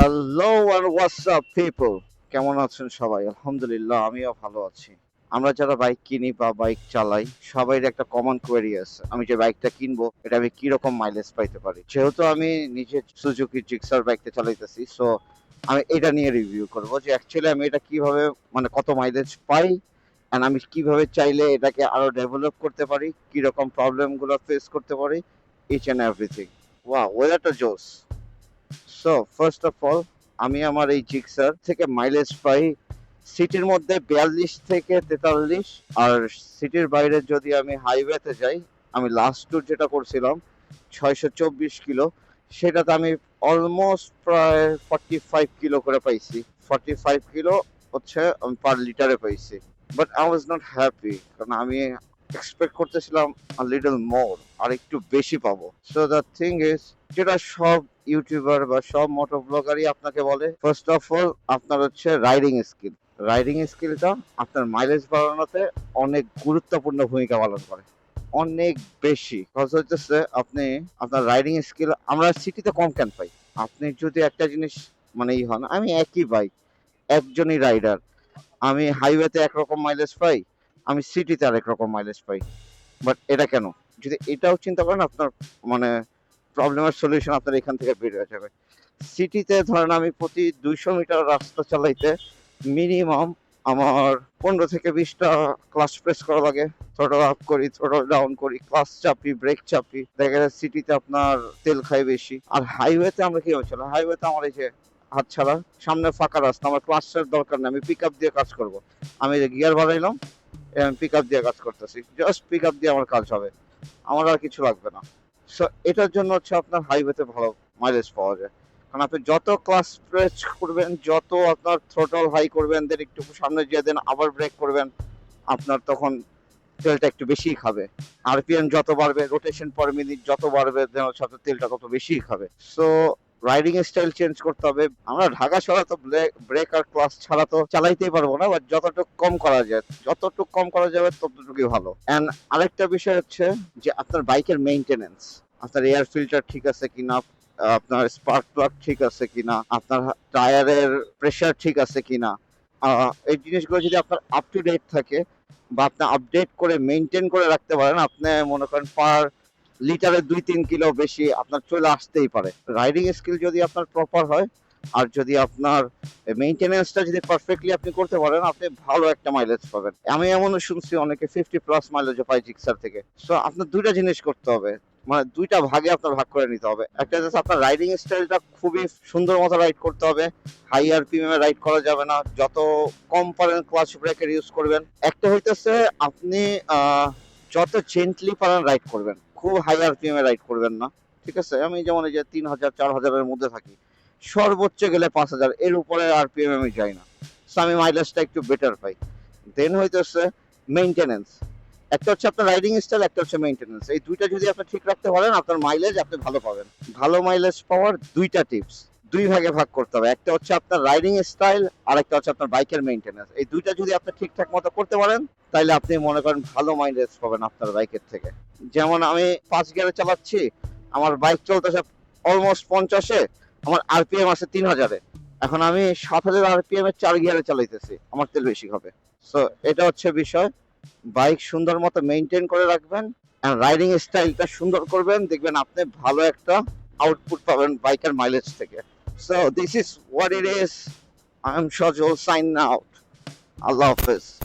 Hello আর WhatsApp people কেমন আছেন সবাই? আলহামদুলিল্লাহ, আমিও ভালো আছি। আমরা যারা বাইক কিনি বা বাইক চালাই সবাই একটা কমন কোয়েরি আছে। আমি যে বাইকটা কিনবো, এটা আমি কি রকম মাইলেজ পাইতে পারি? যেহেতু আমি নিজে সুজুকি জিক্সার বাইকটা চালাইতেছি সো আমি এটা নিয়ে রিভিউ করব যে অ্যাকচুয়ালি আমি এটা কীভাবে মানে কত মাইলেজ পাই এন্ড আমি কীভাবে চাইলে এটাকে আরও ডেভেলপ করতে পারি কি রকম প্রবলেমগুলো ফেস করতে পারি ইচ এন্ড এভরিথিং ওয়া ওয়েদারটা জোস সো ফার্স্ট অফ অল আমি আমার এই জিক্সার থেকে মাইলেজ পাই সিটির মধ্যে বিয়াল্লিশ থেকে তেতাল্লিশ। আর সিটির বাইরে যদি আমি হাইওয়েতে যাই, আমি লাস্ট ট্যুর যেটা করছিলাম, ছয়শো চব্বিশ কিলো, সেটাতে আমি অলমোস্ট প্রায় ফর্টি ফাইভ কিলো করে পাইছি। ফর্টি ফাইভ কিলো হচ্ছে আমি পার লিটারে পাইছি। But I was not happy কারণ আমি এক্সপেক্ট করতেছিলাম লিটল মোর আর একটু বেশি পাবো। সো দ্য থিং ইজ যেটা সব ইউটিউবার বা সব মোটো ব্লগারই আপনাকে বলে ফার্স্ট অফ অল আপনার হচ্ছে রাইডিং স্কিল রাইডিং স্কিলটা আপনার মাইলেজ বাড়ানোতে অনেক গুরুত্বপূর্ণ ভূমিকা পালন করে। অনেক বেশি। হচ্ছে আপনি, আপনার রাইডিং স্কিল আমরা সিটিতে কম কেন পাই? আপনি যদি একটা জিনিস মানে ই হন, আমি একই বাইক একজনই রাইডার আমি হাইওয়েতে একরকম মাইলেজ পাই, আমি সিটিতে আরেক রকম মাইলেজ পাই। বাট এটা কেন? যদি এটাও চিন্তা করেন, আপনার মানে প্রবলেমের সলিউশন আপনার এখান থেকে বের হয়ে যাবে। সিটিতে ধরেন আমি প্রতি দুইশো মিটার রাস্তা চালাইতে মিনিমাম আমার পনেরো থেকে বিশটা ক্লাস প্রেস করা লাগে। থ্রোটল আপ করি থ্রোটল ডাউন করি ক্লাস চাপি ব্রেক চাপি। দেখা যায় সিটিতে আপনার তেল খাই বেশি। আর হাইওয়েতে আমরা কি হচ্ছিল হাইওয়েতে আমার এই যে হাত ছাড়া, সামনে ফাঁকা রাস্তা, আমার ক্লাসের দরকার নেই, আমি পিক আপ দিয়ে কাজ করব। আমি যে গিয়ার বাড়াইলাম পিক আপ দিয়ে কাজ করতেছি। জাস্ট পিক আপ দিয়ে আমার কাজ হবে। আমার আর কিছু লাগবে না। এটার জন্য হচ্ছে আপনার হাইওয়েতে ভালো মাইলেজ পাওয়া যায়। কারণ আপনি যত ক্লাস প্রেস করবেন, যত আপনার থ্রোটল হাই করবেন দেন একটু সামনে গিয়ে দেন আবার ব্রেক করবেন, আপনার তখন তেলটা একটু বেশিই খাবে। আরপিএম যত বাড়বে রোটেশন পার মিনিট যত বাড়বে দেন হচ্ছে আপনার তেলটা তত বেশিই খাবে। সো রাইডিং স্টাইল চেঞ্জ করতে হবে। আমরা ঢাকা শহরে তো ব্রেক আর ক্লাস ছাড়া তো চালাইতেই পারব না বাট যতটুকু কম করা যায়, যতটুকু কম করা যাবে ততটুকুই ভালো। এন্ড আরেকটা বিষয় হচ্ছে যে আপনার বাইকের মেইনটেনেন্স আপনার এয়ার ফিল্টার ঠিক আছে কিনা, আপনার স্পার্ক প্লাগ ঠিক আছে কিনা, আপনার টায়ারের প্রেসার ঠিক আছে কিনা এই জিনিসগুলো যদি আপনার আপ টু ডেট থাকে বা আপনি আপডেট করে মেনটেন করে রাখতে পারেন, আপনি মনে করেন পার লিটারে দুই তিন কিলো বেশি আপনার চলে আসতেই পারে। রাইডিং স্কিল যদি আপনার প্রপার হয়, আর যদি আপনার মেইনটেনেন্সটা যদি পারফেক্টলি আপনি করতে পারেন, আপনি ভালো একটা মাইলেজ পাবেন। আমি এমনও শুনছি অনেকে ফিফটি প্লাস মাইলেজও পাই জিক্সার থেকে। সো আপনার দুইটা জিনিস করতে হবে। মানে দুইটা ভাগে আপনার ভাগ করে নিতে হবে। একটা হচ্ছে আপনার রাইডিং স্টাইলটা খুবই সুন্দর মতো রাইড করতে হবে। হাই আর পিএম রাইড করা যাবে না। যত কম পারেন ক্লাচ ব্রেকের ইউজ করবেন। একটা হইতেছে আপনি যত জেন্টলি পারেন রাইড করবেন। খুব হাই আর পিএম রাইড করবেন না। ঠিক আছে? আমি যেমন এই যে তিন হাজার, চার হাজারের মধ্যে থাকি। সর্বোচ্চ গেলে পাঁচ হাজার। এর উপরে আর পিএম আমি যাই না। আমি মাইলেজটা একটু বেটার পাই। দেন হইতেছে মেইনটেনেন্স একটা হচ্ছে আপনার রাইডিং স্টাইল একটা হচ্ছে মেইনটেনেন্স এই দুইটা যদি আপনি ঠিক রাখতে পারেন, আপনার মাইলেজ আপনি ভালো পাবেন। ভালো মাইলেজ পাওয়ার দুইটা টিপস দুই ভাগে ভাগ করতে হবে। একটা হচ্ছে আপনার রাইডিং স্টাইল আর একটা হচ্ছে আপনার বাইকের মেইনটেনেন্স এই দুইটা যদি আপনি ঠিকঠাক মতো করতে পারেন তাহলে আপনি মনে করেন ভালো মাইলেজ পাবেন আপনার বাইকের থেকে। যেমন আমি পাঁচ গিয়ারে চালাচ্ছি, আমার বাইক চলতেছে অলমোস্ট পঞ্চাশে, আমার আরপিএম আছে তিন হাজারে। এখন আমি সাত হাজার আরপিএম এর চার গিয়ারে চালাইতেছি, আমার তেল বেশি হবে। সো এটা হচ্ছে বিষয়। বাইক সুন্দর মতো মেনটেন করে রাখবেন রাইডিং স্টাইলটা সুন্দর করবেন। দেখবেন আপনি ভালো একটা আউটপুট পাবেন বাইকের মাইলেজ থেকে। So this is what it is. I'm Shajol signing out. I love this.